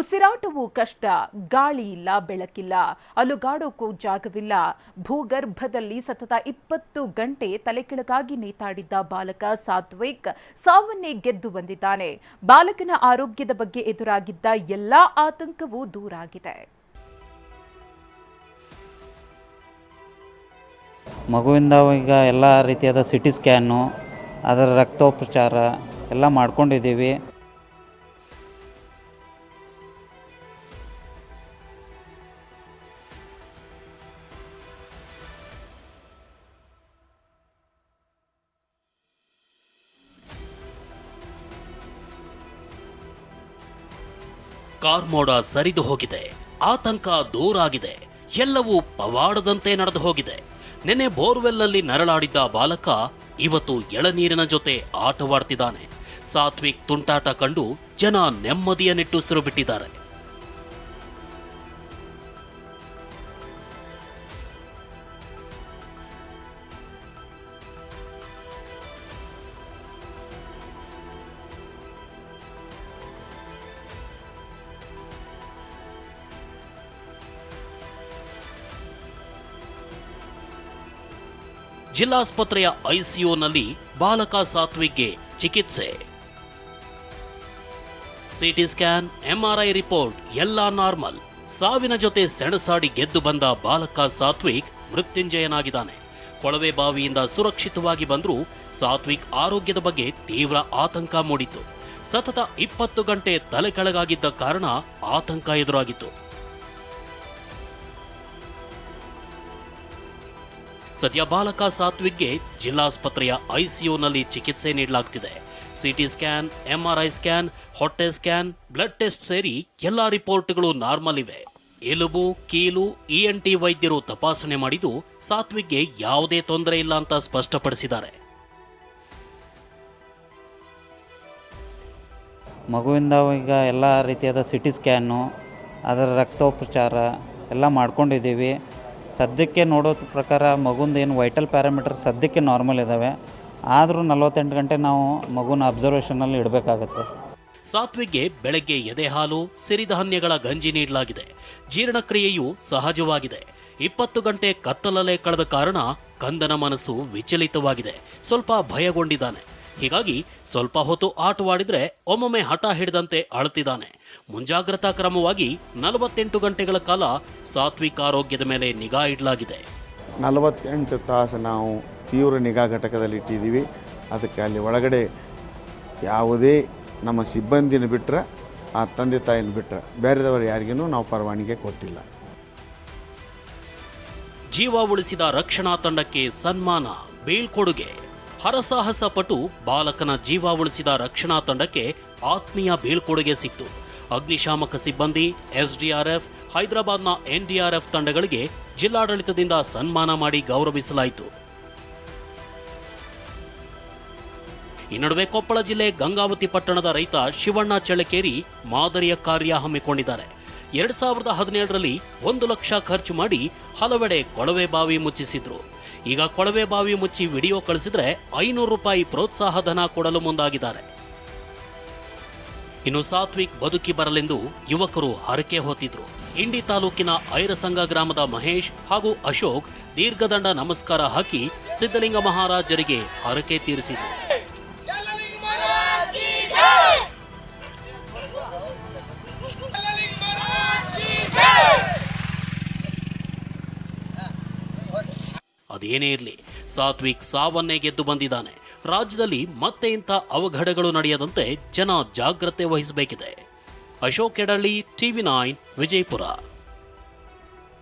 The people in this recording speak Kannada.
ಉಸಿರಾಟವೂ ಕಷ್ಟ, ಗಾಳಿ ಇಲ್ಲ, ಬೆಳಕಿಲ್ಲ. ಅಲುಗಾಡೋಕ್ಕೂ ಜಾಗವಿಲ್ಲ. ಭೂಗರ್ಭದಲ್ಲಿ ಸತತ ಇಪ್ಪತ್ತು ಗಂಟೆ ತಲೆಕೆಳಗಾಗಿ ನೇತಾಡಿದ್ದ ಬಾಲಕ ಸಾತ್ವಿಕ್ ಸಾವನ್ನೇ ಗೆದ್ದು ಬಂದಿದ್ದಾನೆ. ಬಾಲಕನ ಆರೋಗ್ಯದ ಬಗ್ಗೆ ಎದುರಾಗಿದ್ದ ಎಲ್ಲಾ ಆತಂಕವೂ ದೂರಾಗಿದೆ ಮಗುವಿಂದ ಈಗ ಎಲ್ಲ ರೀತಿಯಾದ ಸಿ ಟಿ ಸ್ಕ್ಯಾನು, ಅದರ ರಕ್ತೋಪಚಾರ ಎಲ್ಲ ಮಾಡ್ಕೊಂಡಿದ್ದೀವಿ. ಕಾರ್ಮೋಡ ಸರಿದು ಹೋಗಿದೆ. ಆತಂಕ ದೂರಾಗಿದೆ ಎಲ್ಲವೂ ಪವಾಡದಂತೆ ನಡೆದು ಹೋಗಿದೆ. ನೆನೆ ಬೋರ್ವೆಲ್ನಲ್ಲಿ ನರಳಾಡಿದ್ದ ಬಾಲಕ ಇವತ್ತು ಎಳನೀರಿನ ಜೊತೆ ಆಟವಾಡ್ತಿದ್ದಾನೆ. ಸಾತ್ವಿಕ್ ತುಂಟಾಟ ಕಂಡು ಜನ ನೆಮ್ಮದಿಯ ನಿಟ್ಟುಸಿರು ಬಿಟ್ಟಿದ್ದಾರೆ ಜಿಲ್ಲಾಸ್ಪತ್ರೆಯ ಐಸಿಯುನಲ್ಲಿ ಬಾಲಕ ಸಾತ್ವಿಕ್ಗೆ ಚಿಕಿತ್ಸೆ. ಸಿಟಿ ಸ್ಕ್ಯಾನ್, ಎಂಆರ್ಐ ರಿಪೋರ್ಟ್, ಎಲ್ಲ ನಾರ್ಮಲ್. ಸಾವಿನ ಜೊತೆ ಸೆಣಸಾಡಿ ಗೆದ್ದು ಬಂದ ಬಾಲಕ ಸಾತ್ವಿಕ್ ಮೃತ್ಯುಂಜಯನಾಗಿದ್ದಾನೆ. ಕೊಳವೆ ಬಾವಿಯಿಂದ ಸುರಕ್ಷಿತವಾಗಿ ಬಂದರೂ ಸಾತ್ವಿಕ್ ಆರೋಗ್ಯದ ಬಗ್ಗೆ ತೀವ್ರ ಆತಂಕ ಮೂಡಿತು. ಸತತ ಇಪ್ಪತ್ತು ಗಂಟೆ ತಲೆ ಕೆಳಗಾಗಿದ್ದ ಕಾರಣ ಆತಂಕ ಎದುರಾಗಿತ್ತು. ಸದ್ಯ ಬಾಲಕ ಸಾತ್ವಿಕ್ಗೆ ಜಿಲ್ಲಾಸ್ಪತ್ರೆಯ ಐಸಿಯುನಲ್ಲಿ ಚಿಕಿತ್ಸೆ ನೀಡಲಾಗ್ತಿದೆ. ಸಿಟಿ ಸ್ಕ್ಯಾನ್, ಎಂಆರ್ಐ ಸ್ಕ್ಯಾನ್, ಹೊಟ್ಟೆ ಸ್ಕ್ಯಾನ್, ಬ್ಲಡ್ ಟೆಸ್ಟ್ ಸೇರಿ ಎಲ್ಲಾ ರಿಪೋರ್ಟ್ಗಳು ನಾರ್ಮಲ್ ಇವೆ. ಎಲುಬು, ಕೀಲು ಇಎನ್ಟಿ ವೈದ್ಯರು ತಪಾಸಣೆ ಮಾಡಿದ್ದು ಸಾತ್ವಿಕ್ಗೆ ಯಾವುದೇ ತೊಂದರೆ ಇಲ್ಲ ಅಂತ ಸ್ಪಷ್ಟಪಡಿಸಿದ್ದಾರೆ. ಮಗುವಿಂದ ಈಗ ಎಲ್ಲ ರೀತಿಯಾದ ಸಿ ಟಿ ಸ್ಕ್ಯಾನು, ಅದರ ರಕ್ತೋಪಚಾರ ಎಲ್ಲ ಮಾಡ್ಕೊಂಡಿದ್ದೀವಿ. ಸದ್ಯಕ್ಕೆ ನೋಡೋ ಪ್ರಕಾರ ಮಗುಂದು ಏನು ವೈಟಲ್ ಪ್ಯಾರಾಮೀಟರ್ ಸದ್ಯಕ್ಕೆ ನಾರ್ಮಲ್ ಇದ್ದಾವೆ ಆದರೂ ನಲವತ್ತೆಂಟು ಗಂಟೆ ನಾವು ಮಗುನ ಅಬ್ಸರ್ವೇಷನಲ್ಲಿ ಇಡಬೇಕಾಗತ್ತೆ. ಸಾತ್ವಿಕ್ಗೆ ಬೆಳಗ್ಗೆ ಎದೆ ಹಾಲು ಸಿರಿಧಾನ್ಯಗಳ ಗಂಜಿ ನೀಡಲಾಗಿದೆ. ಜೀರ್ಣಕ್ರಿಯೆಯು ಸಹಜವಾಗಿದೆ. ಇಪ್ಪತ್ತು ಗಂಟೆ ಕತ್ತಲಲ್ಲೇ ಕಳೆದ ಕಾರಣ ಕಂದನ ಮನಸ್ಸು ವಿಚಲಿತವಾಗಿದೆ. ಸ್ವಲ್ಪ ಭಯಗೊಂಡಿದ್ದಾನೆ. ಹೀಗಾಗಿ ಸ್ವಲ್ಪ ಹೊತ್ತು ಆಟವಾಡಿದ್ರೆ ಒಮ್ಮೊಮ್ಮೆ ಹಠ ಹಿಡಿದಂತೆ ಅಳುತ್ತಿದ್ದಾನೆ ಮುಂಜಾಗ್ರತಾ ಕ್ರಮವಾಗಿ ನಲವತ್ತೆಂಟು ಗಂಟೆಗಳ ಕಾಲ ಸಾತ್ವಿಕ ಆರೋಗ್ಯದ ಮೇಲೆ ನಿಗಾ ಇಡಲಾಗಿದೆ. ನಲವತ್ತೆಂಟು ತಾಸು ನಾವು ತೀವ್ರ ನಿಗಾ ಘಟಕದಲ್ಲಿ ಇಟ್ಟಿದ್ದೀವಿ. ಅದಕ್ಕೆ ಅಲ್ಲಿ ಒಳಗಡೆ ಯಾವುದೇ ನಮ್ಮ ಸಿಬ್ಬಂದಿನ ಬಿಟ್ಟರೆ ಆ ತಂದೆ ತಾಯಿನ ಬಿಟ್ಟರೆ ಬೇರೆದವರು ಯಾರಿಗೂ ನಾವು ಪರವಾನಿಗೆ ಕೊಟ್ಟಿಲ್ಲ. ಜೀವ ಉಳಿಸಿದ ರಕ್ಷಣಾ ತಂಡಕ್ಕೆ ಸನ್ಮಾನ ಬೀಳ್ಕೊಡುಗೆ. ಹರಸಾಹಸ ಪಟು ಬಾಲಕನ ಜೀವ ಉಳಿಸಿದ ರಕ್ಷಣಾ ತಂಡಕ್ಕೆ ಆತ್ಮೀಯ ಬೀಳ್ಕೊಡುಗೆ ಸಿಕ್ತು. ಅಗ್ನಿಶಾಮಕ ಸಿಬ್ಬಂದಿ, ಎಸ್ಡಿಆರ್ಎಫ್, ಹೈದರಾಬಾದ್ನ ಎನ್ಡಿಆರ್ಎಫ್ ತಂಡಗಳಿಗೆ ಜಿಲ್ಲಾಡಳಿತದಿಂದ ಸನ್ಮಾನ ಮಾಡಿ ಗೌರವಿಸಲಾಯಿತು. ಈ ನಡುವೆ ಕೊಪ್ಪಳ ಜಿಲ್ಲೆ ಗಂಗಾವತಿ ಪಟ್ಟಣದ ರೈತ ಶಿವಣ್ಣ ಚಳ್ಳಕೇರಿ ಮಾದರಿಯ ಕಾರ್ಯ ಹಮ್ಮಿಕೊಂಡಿದ್ದಾರೆ. ಎರಡ್ ಸಾವಿರದ ಹದಿನೇಳರಲ್ಲಿ ಒಂದು ಲಕ್ಷ ಖರ್ಚು ಮಾಡಿ ಹಲವೆಡೆ ಕೊಳವೆ ಬಾವಿ ಮುಚ್ಚಿಸಿದ್ರು. ಈಗ ಕೊಳವೆ ಬಾವಿ ಮುಚ್ಚಿ ವಿಡಿಯೋ ಕಳಿಸಿದ್ರೆ ಐನೂರು ರೂಪಾಯಿ ಪ್ರೋತ್ಸಾಹ ಧನ ಕೊಡಲು ಮುಂದಾಗಿದ್ದಾರೆ. ಇನ್ನು ಸಾತ್ವಿಕ್ ಬದುಕಿ ಬರಲೆಂದು ಯುವಕರು ಹರಕೆ ಹೊತ್ತಿದ್ರು. ಇಂಡಿ ತಾಲೂಕಿನ ಐರಸಂಗ ಗ್ರಾಮದ ಮಹೇಶ್ ಹಾಗೂ ಅಶೋಕ್ ದೀರ್ಘದಂಡ ನಮಸ್ಕಾರ ಹಾಕಿ ಸಿದ್ಧಲಿಂಗ ಮಹಾರಾಜರಿಗೆ ಹರಕೆ ತೀರಿಸಿದರು. ಅದೇನೇ ಇರಲಿ, ಸಾತ್ವಿಕ್ ಸಾವನ್ನೇ ಗೆದ್ದು ಬಂದಿದ್ದಾನೆ. ರಾಜ್ಯದಲ್ಲಿ ಮತ್ತೆ ಇಂಥ ಅವಘಡಗಳು ನಡೆಯದಂತೆ ಜನ ಜಾಗ್ರತೆ ವಹಿಸಬೇಕಿದೆ. Ashok Edalli TV nine Vijayapura.